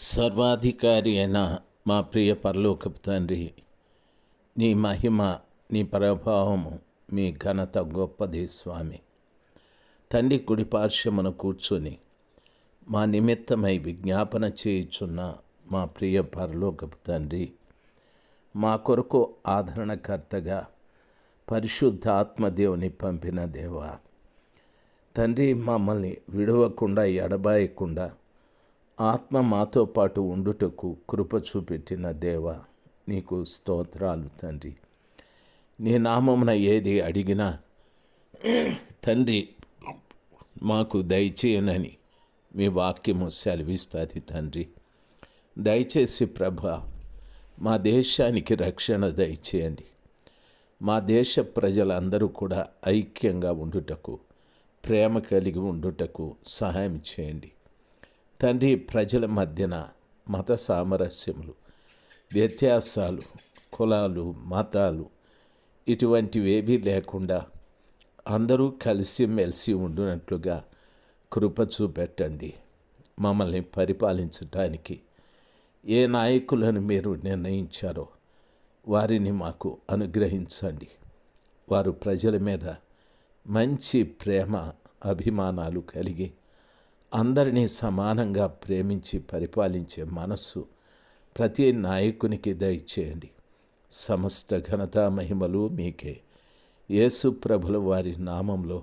సర్వాధికారి అయిన మా ప్రియ పరలోకపు తండ్రి నీ మహిమ నీ ప్రభావము మీ ఘనత గొప్పది స్వామి. తండ్రి కుడి పార్శ్వమున కూర్చొని మా నిమిత్తమై విజ్ఞాపన చేయుచున్న మా ప్రియ పరలోకపు తండ్రి మా కొరకు ఆదరణకర్తగా పరిశుద్ధ ఆత్మదేవుని పంపిన దేవా. తండ్రి మమ్మల్ని విడవకుండా ఎడబాయకుండా ఆత్మ మాతో పాటు ఉండుటకు కృప చూపెట్టిన దేవ నీకు స్తోత్రాలు తండ్రి. నీ నామమున ఏది అడిగినా తండ్రి మాకు దయచేయనని మీ వాక్యము సెలవిస్తుంది తండ్రి. దయచేసి ప్రభ మా దేశానికి రక్షణ దయచేయండి. మా దేశ ప్రజలందరూ కూడా ఐక్యంగా ఉండుటకు ప్రేమ కలిగి ఉండుటకు సహాయం చేయండి. తండ్రి ప్రజల మధ్యన మత సామరస్యములు వ్యత్యాసాలు కులాలు మతాలు ఇటువంటివేవీ లేకుండా అందరూ కలిసి మెలిసి ఉండునట్లుగా కృప చూపెట్టండి. మమ్మల్ని పరిపాలించటానికి ఏ నాయకులను మీరు నిర్ణయించారో వారిని మాకు అనుగ్రహించండి. వారు ప్రజల మీద మంచి ప్రేమ అభిమానాలు కలిగి అందరినీ సమానంగా ప్రేమించి పరిపాలించే మనస్సు ప్రతి నాయకునికి దయచేయండి. సమస్త ఘనత మహిమలు మీకే. యేసు ప్రభుల వారి నామంలో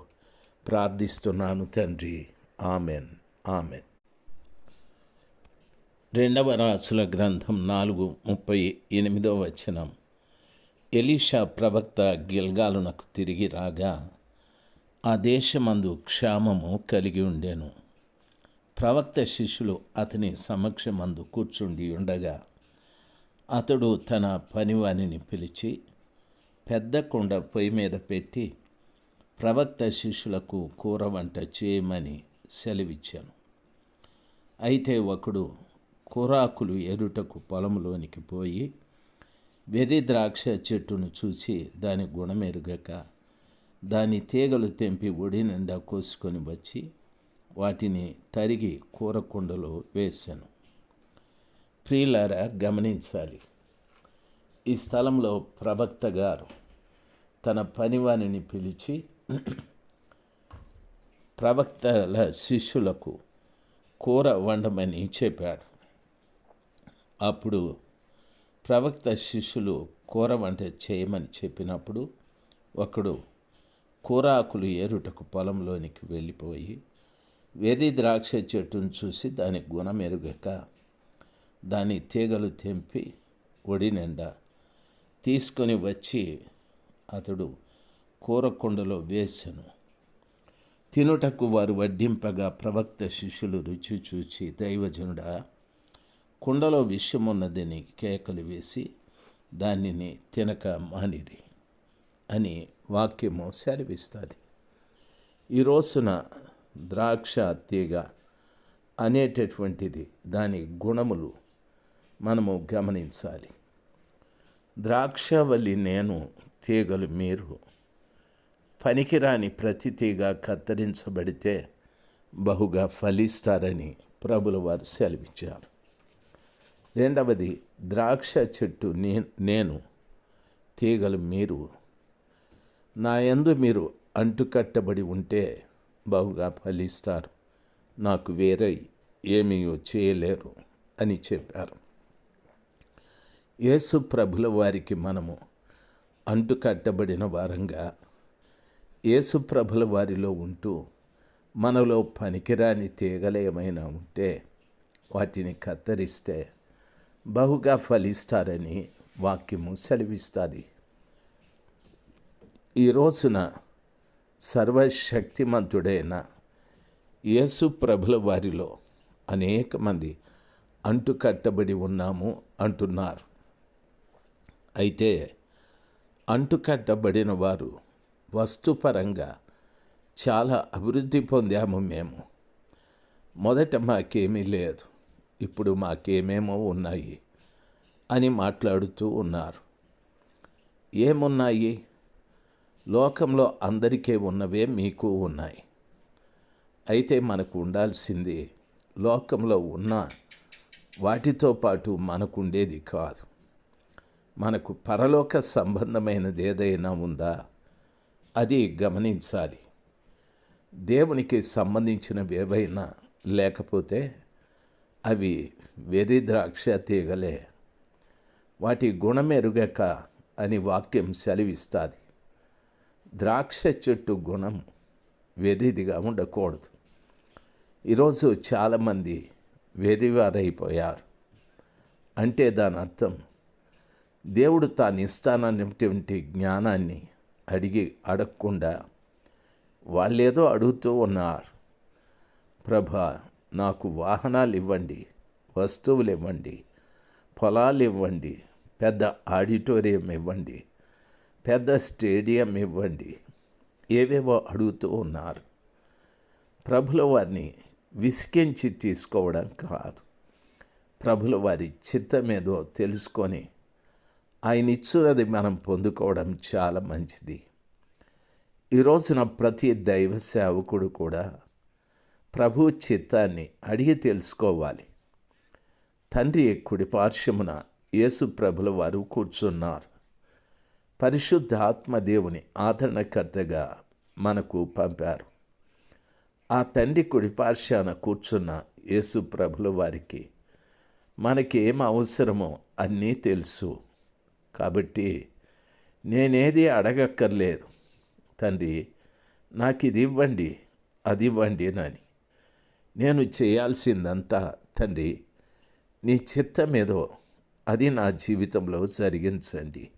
ప్రార్థిస్తున్నాను తండ్రి. ఆమెన్. ఆమెన్. రెండవ రాసుల గ్రంథం నాలుగు ముప్పై ఎనిమిదవ వచనం. ఎలీషా ప్రవక్త గిల్గాలునకు తిరిగి రాగా ఆ దేశమందు క్షామము కలిగి ఉండేను. ప్రవక్త శిష్యులు అతని సమక్షమందు కూర్చుండి ఉండగా అతడు తన పనివానిని పిలిచి పెద్ద కుండ పొయ్యి మీద పెట్టి ప్రవక్త శిష్యులకు కూర వంట చేయమని సెలవిచ్చాను. అయితే ఒకడు కూరాకులు ఎరుటకు పొలంలోనికి పోయి వెర్రి ద్రాక్ష చెట్టును చూసి దాని గుణమెరుగక దాని తీగలు తెంపి ఒడి నిండా కోసుకొని వచ్చి వాటిని తరిగి కూరకుండలో వేశాను ప్రియులారా గమనించాలి. ఈ స్థలంలో ప్రవక్త గారు తన పనివానిని పిలిచి ప్రవక్తల శిష్యులకు కూర వండమని చెప్పాడు. అప్పుడు ప్రవక్త శిష్యులు కూర వంట చేయమని చెప్పినప్పుడు ఒకడు కూరాకులు ఏరుటకు పొలంలోనికి వెళ్ళిపోయి వెర్రి ద్రాక్ష చెట్టును చూసి దాని గుణమెరుగక దాని తీగలు తెంపి ఒడి నిండా తీసుకొని వచ్చి అతడు కూరకుండలో వేసెను. తినుటకు వారు వడ్డింపగా ప్రవక్త శిష్యులు రుచి చూచి దైవజనుడా కుండలో విషమున్నదని కేకలు వేసి దానిని తినక మానిరి అని వాక్యము సెలవిస్తుంది. ఈ రోజున ద్రాక్ష తీగ అనేటటువంటిది దాని గుణములు మనము గమనించాలి. ద్రాక్షవల్లి నేను తీగలు మీరు పనికిరాని ప్రతి తీగ కత్తిరించబడితే బహుగా ఫలిస్తారని ప్రభుల వారు సెలవిచ్చారు. రెండవది ద్రాక్ష చెట్టు నే నేను తీగలు మీరు నా యందు మీరు అంటుకట్టబడి ఉంటే బహుగా ఫలిస్తారు. నాకు వేరే ఏమీ చేయలేరు అని చెప్పారు. యేసు ప్రభుల వారికి మనము అంటుకట్టబడిన వారంగా యేసు ప్రభుల వారిలో ఉంటూ మనలో పనికిరాని తీగలు ఏమైనా ఉంటే వాటిని కత్తిరిస్తే బహుగా ఫలిస్తారని వాక్యము సెలవిస్తుంది. ఈ రోజున సర్వశక్తిమంతుడైన యేసు ప్రభుల వారిలో అనేక మంది అంటుకట్టబడి ఉన్నాము అంటున్నారు. అయితే అంటుకట్టబడిన వారు వస్తుపరంగా చాలా అభివృద్ధి పొందాము మేము. మొదట మాకేమీ లేదు ఇప్పుడు మాకేమేమో ఉన్నాయి అని మాట్లాడుతూ ఉన్నారు. ఏమున్నాయి? లోకంలో అందరికీ ఉన్నవే మీకు ఉన్నాయి. అయితే మనకు ఉండాల్సింది లోకంలో ఉన్న వాటితో పాటు మనకుండేది కాదు. మనకు పరలోక సంబంధమైనది ఏదైనా ఉందా? అది గమనించాలి. దేవునికి సంబంధించినవి ఏవైనా లేకపోతే అవి వెర్రి ద్రాక్ష తీగలే. వాటి గుణమెరుగక అని వాక్యం సెలవిస్తుంది. ద్రాక్ష చెట్టు గుణం వెర్రిదిగా ఉండకూడదు. ఈరోజు చాలామంది వెర్రివారైపోయారు అంటే దాని అర్థం దేవుడు తాను ఇస్తాననేటువంటి జ్ఞానాన్ని అడిగి అడగకుండా వాళ్ళేదో అడుగుతూ ఉన్నారు. ప్రభా నాకు వాహనాలు ఇవ్వండి వస్తువులు ఇవ్వండి పొలాలు ఇవ్వండి పెద్ద ఆడిటోరియం ఇవ్వండి పెద్ద స్టేడియం ఇవ్వండి. ఏవేవో అడుగుతూ ఉన్నారు. ప్రభుల వారిని విసికించి తీసుకోవడం కాదు. ప్రభుల వారి చిత్తమేదో తెలుసుకొని ఆయన ఇచ్చున్నది మనం పొందుకోవడం చాలా మంచిది. ఈ రోజున ప్రతి దైవ సేవకుడు కూడా ప్రభు చిత్తాన్ని అడిగి తెలుసుకోవాలి. తండ్రి కుడి పార్శ్వమున యేసు ప్రభుల వారు కూర్చున్నారు. పరిశుద్ధ ఆత్మదేవుని ఆదరణకర్తగా మనకు పంపారు. ఆ తండ్రి కుడి పార్శ్వాన కూర్చున్న యేసు ప్రభుల వారికి మనకి ఏం అవసరమో అన్నీ తెలుసు. కాబట్టి నేనేది అడగక్కర్లేదు. తండ్రి నాకు ఇది ఇవ్వండి అది ఇవ్వండి అని నేను చేయాల్సిందంతా తండ్రి నీ చిత్తమేదో అది నా జీవితంలో జరిగించండి.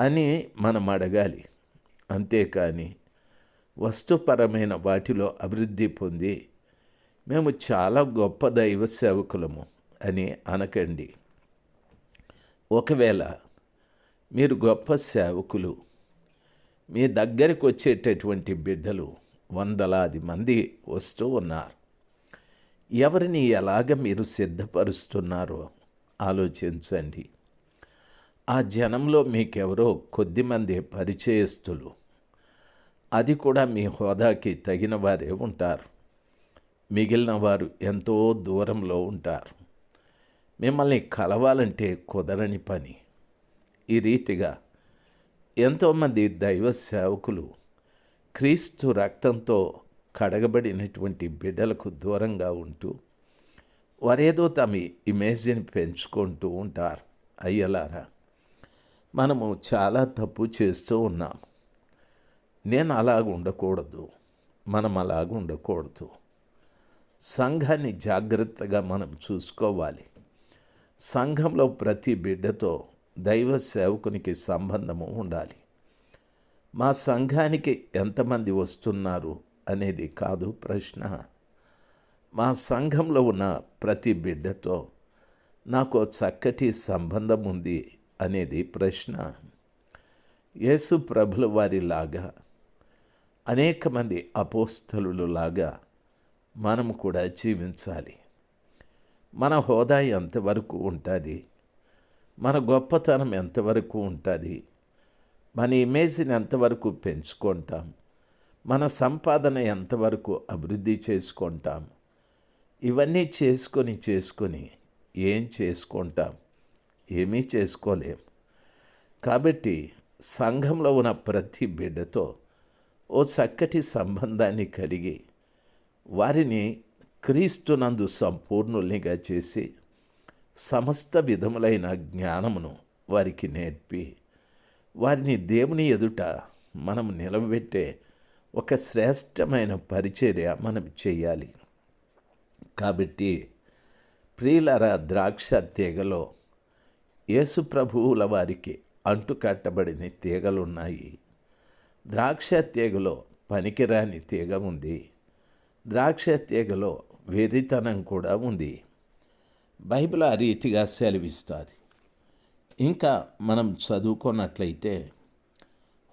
అని మనం అడగాలి. అంతేకాని వస్తుపరమైన వాటిలో అభివృద్ధి పొంది మేము చాలా గొప్ప దైవ సేవకులము అని అనకండి. ఒకవేళ మీరు గొప్ప సేవకులు మీ దగ్గరికి వచ్చేటటువంటి బిడ్డలు వందలాది మంది వస్తూ ఉన్నారు. ఎవరిని ఎలాగ మీరు సిద్ధపరుస్తున్నారో ఆలోచించండి. ఆ జనంలో మీకెవరో కొద్దిమంది పరిచయస్తులు అది కూడా మీ హోదాకి తగిన వారే ఉంటారు. మిగిలిన వారు ఎంతో దూరంలో ఉంటారు. మిమ్మల్ని కలవాలంటే కుదరని పని. ఈ రీతిగా ఎంతోమంది దైవ సేవకులు క్రీస్తు రక్తంతో కడగబడినటువంటి బిడ్డలకు దూరంగా ఉంటూ వారేదో తమ ఇమేజ్ని పెంచుకుంటూ ఉంటారు. అయ్యలారా మనము చాలా తప్పు చేస్తూ ఉన్నాం. నేను అలాగ ఉండకూడదు. మనం అలాగ ఉండకూడదు. సంఘాన్ని జాగ్రత్తగా మనం చూసుకోవాలి. సంఘంలో ప్రతి బిడ్డతో దైవ సేవకునికి సంబంధము ఉండాలి. మా సంఘానికి ఎంతమంది వస్తున్నారు అనేది కాదు ప్రశ్న. మా సంఘంలో ఉన్న ప్రతి బిడ్డతో నాకు చక్కటి సంబంధం ఉంది అనేది ప్రశ్న. యేసు ప్రభుల వారిలాగా అనేక మంది అపోస్తలులాగా మనం కూడా జీవించాలి. మన హోదా ఎంతవరకు ఉంటుంది? మన గొప్పతనం ఎంతవరకు ఉంటుంది? మన ఇమేజ్ని ఎంతవరకు పెంచుకుంటాం? మన సంపాదన ఎంతవరకు అభివృద్ధి చేసుకుంటాం? ఇవన్నీ చేసుకొని చేసుకొని ఏం చేసుకుంటాం? ఏమీ చేసుకోలేం. కాబట్టి సంఘంలో ఉన్న ప్రతి బిడ్డతో ఓ చక్కటి సంబంధాన్ని కలిగి వారిని క్రీస్తునందు సంపూర్ణుల్నిగా చేసి సమస్త విధములైన జ్ఞానమును వారికి నేర్పి వారిని దేవుని ఎదుట మనం నిలబెట్టే ఒక శ్రేష్టమైన పరిచర్య మనం చేయాలి. కాబట్టి ప్రియులర ద్రాక్ష తీగలో యేసు ప్రభువుల వారికి అంటుకట్టబడిన తీగలున్నాయి. ద్రాక్ష తీగలో పనికిరాని తీగ ఉంది ద్రాక్ష తీగలో వెర్రితనం కూడా ఉంది. బైబిల్ ఆ రీతిగా సెలవిస్తుంది. ఇంకా మనం చదువుకున్నట్లయితే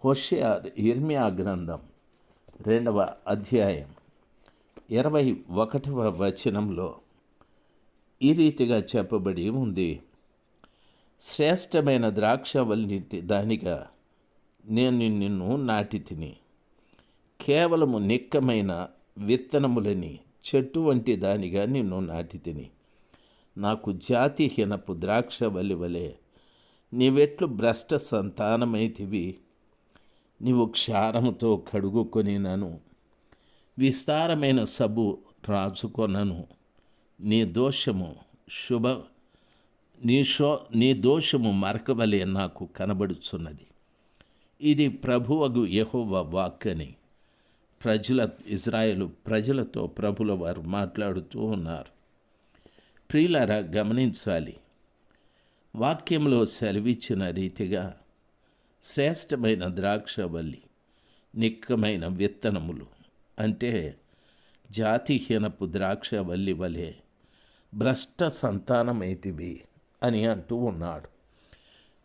హోషియా ఇర్మియా గ్రంథం రెండవ అధ్యాయం ఇరవై ఒకటవ వచనంలో ఈ రీతిగా చెప్పబడి ఉంది. శ్రేష్టమైన ద్రాక్షవల్లి దానిగా నేను నిన్ను నాటి తిని కేవలము నిక్కమైన విత్తనములని చెట్టు వంటి దానిగా నిన్ను నాటి తిని నాకు జాతిహీనపు ద్రాక్ష వలి వలె నీవెట్లు భ్రష్ట సంతానమైతివి. నీవు క్షారముతో కడుగుకొనినను విస్తారమైన సబ్బు రాజుకొనను. నీ దోషము శుభ నీ షో నీ దోషము మరకవలే నాకు కనబడుచున్నది. ఇది ప్రభువగు యెహోవా వాక్కని ప్రజల ఇజ్రాయేలు ప్రజలతో ప్రభుల వారు మాట్లాడుతూ ఉన్నారు. ప్రియులారా గమనించాలి. వాక్యంలో సెలవిచ్చిన రీతిగా శ్రేష్టమైన ద్రాక్షవల్లి నిక్కమైన విత్తనములు అంటే జాతిహీనపు ద్రాక్షవల్లి వలె భ్రష్ట సంతానమైతివి అని అంటూ ఉన్నాడు.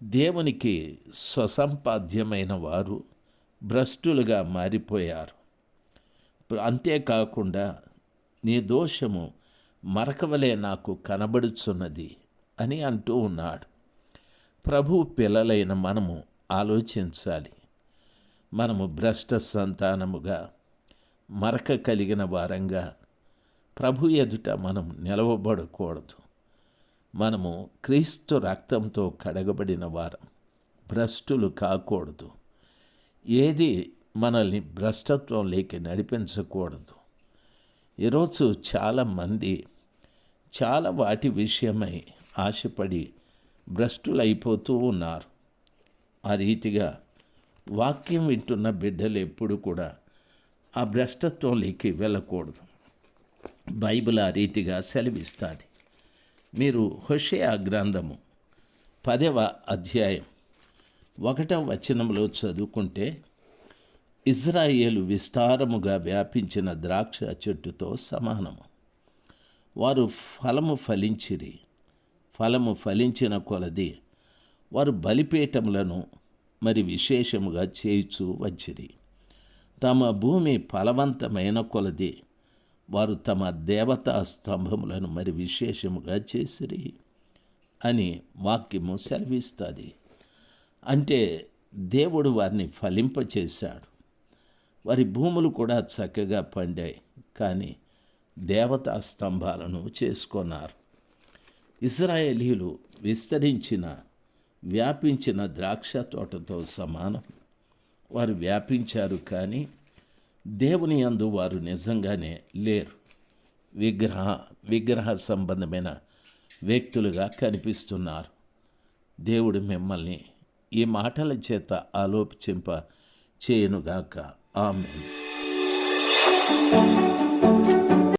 దేవునికి స్వసంపాద్యమైన వారు భ్రష్టులుగా మారిపోయారు. అంతేకాకుండా నీ దోషము మరకవలే నాకు కనబడుచున్నది అని అంటూ ఉన్నాడు. ప్రభు పిల్లలైన మనము ఆలోచించాలి. మనము భ్రష్ట సంతానముగా మరక కలిగిన వారంగా ప్రభు ఎదుట మనం నిలవబడకూడదు. మనము క్రీస్తు రక్తంతో కడగబడిన వారం భ్రష్టులు కాకూడదు. ఏది మనల్ని భ్రష్టత్వం లేక నడిపించకూడదు. ఈరోజు చాలామంది చాలా వాటి విషయమై ఆశపడి భ్రష్టులైపోతూ ఉన్నారు. ఆ రీతిగా వాక్యం వింటున్న బిడ్డలు ఎప్పుడు కూడా ఆ భ్రష్టత్వంలోకి వెళ్ళకూడదు. బైబిల్ ఆ రీతిగా సెలవిస్తుంది. మీరు హుషయా గ్రంథము పదవ అధ్యాయం ఒకటవ వచనంలో చదువుకుంటే ఇజ్రాయేలు విస్తారముగా వ్యాపించిన ద్రాక్ష చెట్టుతో సమానము. వారు ఫలము ఫలించిరి ఫలము ఫలించిన కొలది వారు బలిపీఠములను మరి విశేషముగా చేయుచు వచ్చిరి. తమ భూమి ఫలవంతమైన కొలది వారు తమ దేవతా స్తంభములను మరి విశేషముగా చేసిరి అని వాక్యము సెలవిస్తుంది. అంటే దేవుడు వారిని ఫలింపచేశాడు. వారి భూములు కూడా చక్కగా పండాయి. కానీ దేవతా స్తంభాలను చేసుకున్నారు. ఇజ్రాయేలీలు విస్తరించిన వ్యాపించిన ద్రాక్ష తోటతో సమానం. వారు వ్యాపించారు కానీ దేవుని యందు వారు నిజంగానే లేరు. విగ్రహ విగ్రహ సంబంధమైన వ్యక్తులుగా కనిపిస్తున్నారు. దేవుడు మిమ్మల్ని ఈ మాటల చేత ఆలోపించింప చేయనుగాక. ఆమె